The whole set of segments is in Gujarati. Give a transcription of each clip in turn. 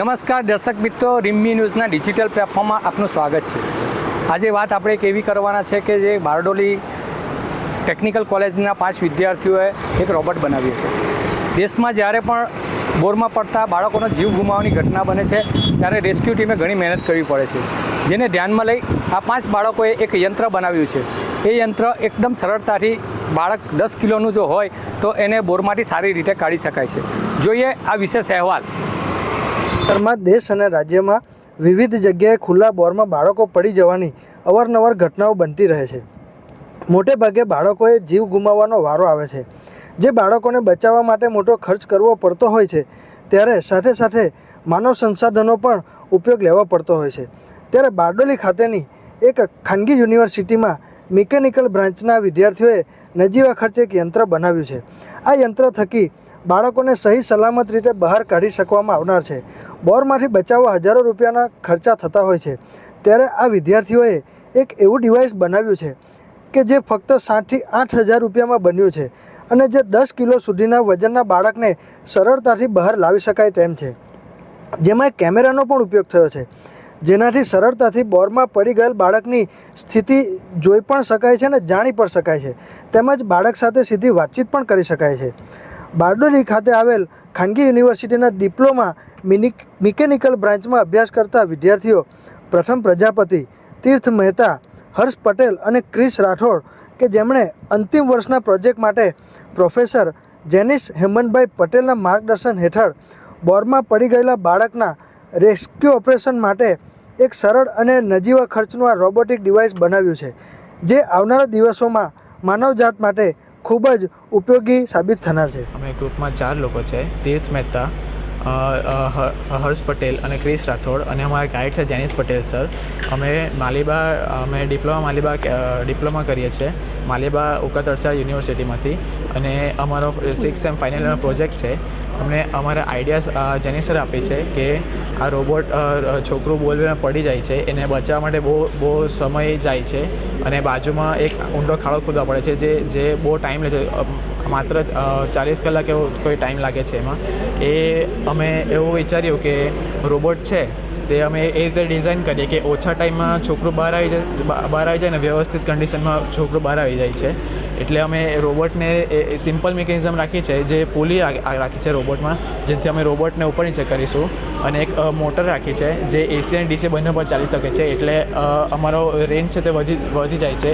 નમસ્કાર, દર્શક મિત્રો, રીમ્મી ન્યૂઝના ડિજિટલ પ્લેટફોર્મમાં આપનું સ્વાગત છે. આજે વાત આપણે એક એવી કરવાના છે કે જે બારડોલી ટેકનિકલ કોલેજના પાંચ વિદ્યાર્થીઓએ એક રોબોટ બનાવ્યું છે. દેશમાં જ્યારે પણ બોરમાં પડતા બાળકોનો જીવ ગુમાવવાની ઘટના બને છે, ત્યારે રેસ્ક્યુ ટીમે ઘણી મહેનત કરવી પડે છે. જેને ધ્યાનમાં લઈ આ પાંચ બાળકોએ એક યંત્ર બનાવ્યું છે. એ યંત્ર એકદમ સરળતાથી બાળક દસ કિલોનું જો હોય, તો એને બોરમાંથી સારી રીતે કાઢી શકાય છે. જોઈએ આ વિશેષ અહેવાલ. વિસ્તારમાં દેશ અને રાજ્યમાં વિવિધ જગ્યાએ ખુલ્લા બોરમાં બાળકો પડી જવાની અવારનવાર ઘટનાઓ બનતી રહે છે. મોટે ભાગે બાળકોએ જીવ ગુમાવવાનો વારો આવે છે. જે બાળકોને બચાવવા માટે મોટો ખર્ચ કરવો પડતો હોય છે, ત્યારે સાથે સાથે માનવ સંસાધનો પણ ઉપયોગ લેવો પડતો હોય છે. ત્યારે બારડોલી ખાતેની એક ખાનગી યુનિવર્સિટીમાં મિકેનિકલ બ્રાન્ચના વિદ્યાર્થીઓએ નજીવા ખર્ચે એક યંત્ર બનાવ્યું છે. આ યંત્ર થકી બાળકોને સહી સલામત રીતે બહાર કાઢી શકવામાં આવનાર છે. બોરમાંથી બચાવવા હજારો રૂપિયાના ખર્ચા થતા હોય છે. ત્યારે આ વિદ્યાર્થીઓએ એક એવું ડિવાઇસ બનાવ્યું છે કે જે ફક્ત સાતથી આઠ હજાર રૂપિયામાં બન્યું છે અને જે દસ કિલો સુધીના વજનના બાળકને સરળતાથી બહાર લાવી શકાય તેમ છે. જેમાં કેમેરાનો પણ ઉપયોગ થયો છે. જેનાથી સરળતાથી બોરમાં પડી ગયેલ બાળકની સ્થિતિ જોઈ પણ શકાય છે અને જાણી પણ શકાય છે. તેમજ બાળક સાથે સીધી વાતચીત પણ કરી શકાય છે. બારડોલી ખાતે આવેલ ખાનગી યુનિવર્સિટીના ડિપ્લોમા મિનિક, મિકેનિકલ બ્રાન્ચમાં અભ્યાસ કરતા વિદ્યાર્થીઓ, પ્રથમ પ્રજાપતિ, તીર્થ મહેતા, હર્ષ પટેલ અને ક્રિશ રાઠોડ કે જેમણે અંતિમ વર્ષના પ્રોજેક્ટ માટે પ્રોફેસર જેનિસ હેમંતભાઈ પટેલના માર્ગદર્શન હેઠળ બોરમાં પડી ગયેલા બાળકના રેસ્ક્યુ ઓપરેશન માટે એક સરળ અને નજીવા ખર્ચનું આ રોબોટિક ડિવાઇસ બનાવ્યું છે, જે આવનારા દિવસોમાં માનવજાત માટે ખૂબ જ ઉપયોગી સાબિત થનાર છે. અમે ગ્રુપમાં ચાર લોકો છે. તીર્થ મહેતા હર્ષ પટેલ અને ક્રિશ રાઠોડ અને અમારા ગાઈડ છે જેનિસ પટેલ સર. અમે માલીબા, અમે ડિપ્લોમા માલીબા ડિપ્લોમા કરીએ છીએ માલીબા ઉકા તળસાડ યુનિવર્સિટીમાંથી અને અમારો સિક્સ એમ ફાઇનલનો પ્રોજેક્ટ છે. અમને અમારા આઈડિયાઝ જેની સર આપી છે કે આ રોબોટ છોકરું બોલવીને પડી જાય છે, એને બચાવવા માટે બહુ બહુ સમય જાય છે અને બાજુમાં એક ઊંડો ખાડો ખોદવા પડે છે જે જે બહુ ટાઈમ લે છે. માત્ર ચાલીસ કલાક એવો કોઈ ટાઈમ લાગે છે એમાં. એ અમે એવું વિચાર્યું કે રોબોટ છે તે અમે એ રીતે ડિઝાઇન કરીએ કે ઓછા ટાઈમમાં છોકરું બહાર આવી જાય બહાર આવી જાય ને વ્યવસ્થિત કન્ડિશનમાં છોકરું બહાર આવી જાય છે. એટલે અમે રોબોટને સિમ્પલ મિકેનિઝમ રાખી છે, જે પુલી રાખી છે રોબોટમાં, જેથી અમે રોબોટને ઉપર નીચે કરીશું. અને એક મોટર રાખી છે, જે એસી અને ડીસી બંને પર ચાલી શકે છે. એટલે અમારો રેન્જ છે તે વધી વધી જાય છે.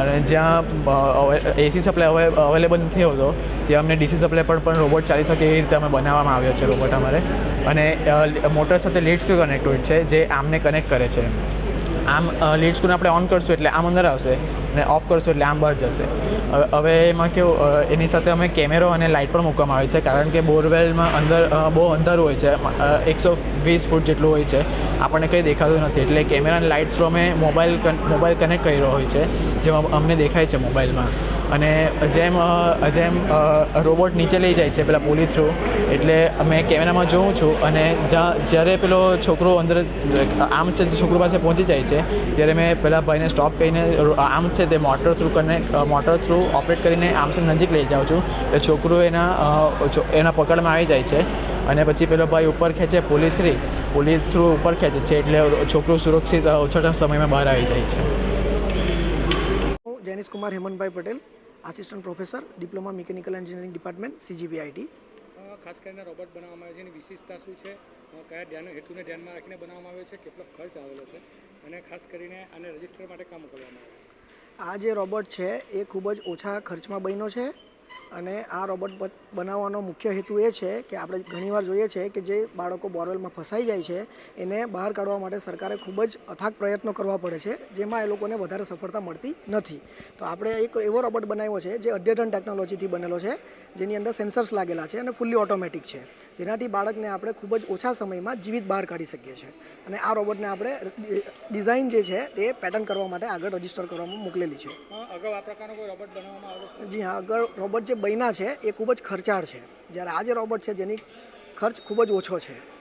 અને જ્યાં એસી સપ્લાય હવે અવેલેબલ નથી હોતો, ત્યાં અમને ડીસી સપ્લાય પર પણ રોબોટ ચાલી શકે એ રીતે અમે બનાવવામાં આવ્યો છે રોબોટ અમારે. અને મોટર સાથે લીડ સ્ક્રૂ કનેક્ટેડ છે જે આમને કનેક્ટ કરે છે આમ લીડ સ્ક્રૂને આપણે ઓન કરશું એટલે આમ અંદર આવશે અને ઓફ કરશું એટલે આમ બહાર જશે. હવે એમાં કેવું એની સાથે અમે કેમેરો અને લાઇટ પણ મૂકવામાં આવે છે, કારણ કે બોરવેલમાં અંદર બહુ અંધારું હોય છે એકસો વીસ ફૂટ જેટલું હોય છે. આપણને કંઈ દેખાતું નથી. એટલે કેમેરા અને લાઇટ થ્રુ અમે મોબાઈલ મોબાઈલ કનેક્ટ કર્યો હોય છે, જેમાં અમને દેખાય છે મોબાઈલમાં અને જેમ જેમ રોબોટ નીચે લઈ જાય છે, પેલા પોલી થ્રુ એટલે અમે કેમેરામાં જોઉં છું અને જ્યાં જ્યારે પેલો છોકરો અંદર, આમ છે છોકરો પાસે પહોંચી જાય છે ત્યારે મેં પેલા ભાઈને સ્ટોપ કરીને આમ છે તે motor through connect motor through operate કરીને આર્મ્સ નજીક લઈ જાઉં છું. એટલે છોકરો એના એના પકડમાં આવી જાય છે. અને પછી પેલો ભાઈ ઉપર ખેંચે પોલીસ થ્રી પોલીસ થ્રુ ઉપર ખેંચે છે, એટલે છોકરું સુરક્ષિત ઓછા સમયમાં બહાર આવી જાય છે. હું Jainish Kumar Hemantbhai Patel assistant professor diploma mechanical engineering department CGBIT ખાસ કરીને રોબોટ બનાવવામાં આવે છે એની વિશેષતા શું છે? કયા ધ્યાન, હેતુને ધ્યાનમાં રાખીને બનાવવામાં આવ્યો છે? કેટલો ખર્ચ આવેલો છે? અને ખાસ કરીને આને રજિસ્ટર માટે કામ કરવામાં આવે છે? આ જે રોબોટ છે, એ ખૂબ જ ઓછા ખર્ચમાં બન્યો છે. અને આ રોબોટ બનાવવાનો મુખ્ય હેતુ એ છે કે આપણે ઘણીવાર જોઈએ છે કે જે બાળકો બોરવેલમાં ફસાઈ જાય છે એને બહાર કાઢવા માટે સરકારે ખૂબ જ અથાગ પ્રયત્નો કરવા પડે છે જેમાં એ લોકોને વધારે સફળતા મળતી નથી. તો આપણે એક એવો રોબોટ બનાવ્યો છે જે અદ્યતન ટેકનોલોજીથી બનેલો છે જેની અંદર સેન્સર્સ લાગેલા છે અને ફૂલ્લી ઓટોમેટિક છે. જેનાથી બાળકને આપણે ખૂબ જ ઓછા સમયમાં જીવિત બહાર કાઢી શકીએ છીએ. અને આ રોબોટને આપણે ડિઝાઇન જે છે તે પેટર્ન કરવા માટે આગળ રજિસ્ટર કરવામાં મોકલેલી છે. અગાઉ આ પ્રકારનો કોઈ રોબોટ બનાવવામાં આવ્યો જી હા આગળ રોબોટ જે બન્યા છે, એ ખૂબ જ ખર્ચાળ છે. જ્યારે આ જે રોબોટ છે, જેની ખર્ચ ખૂબ જ ઓછો છે.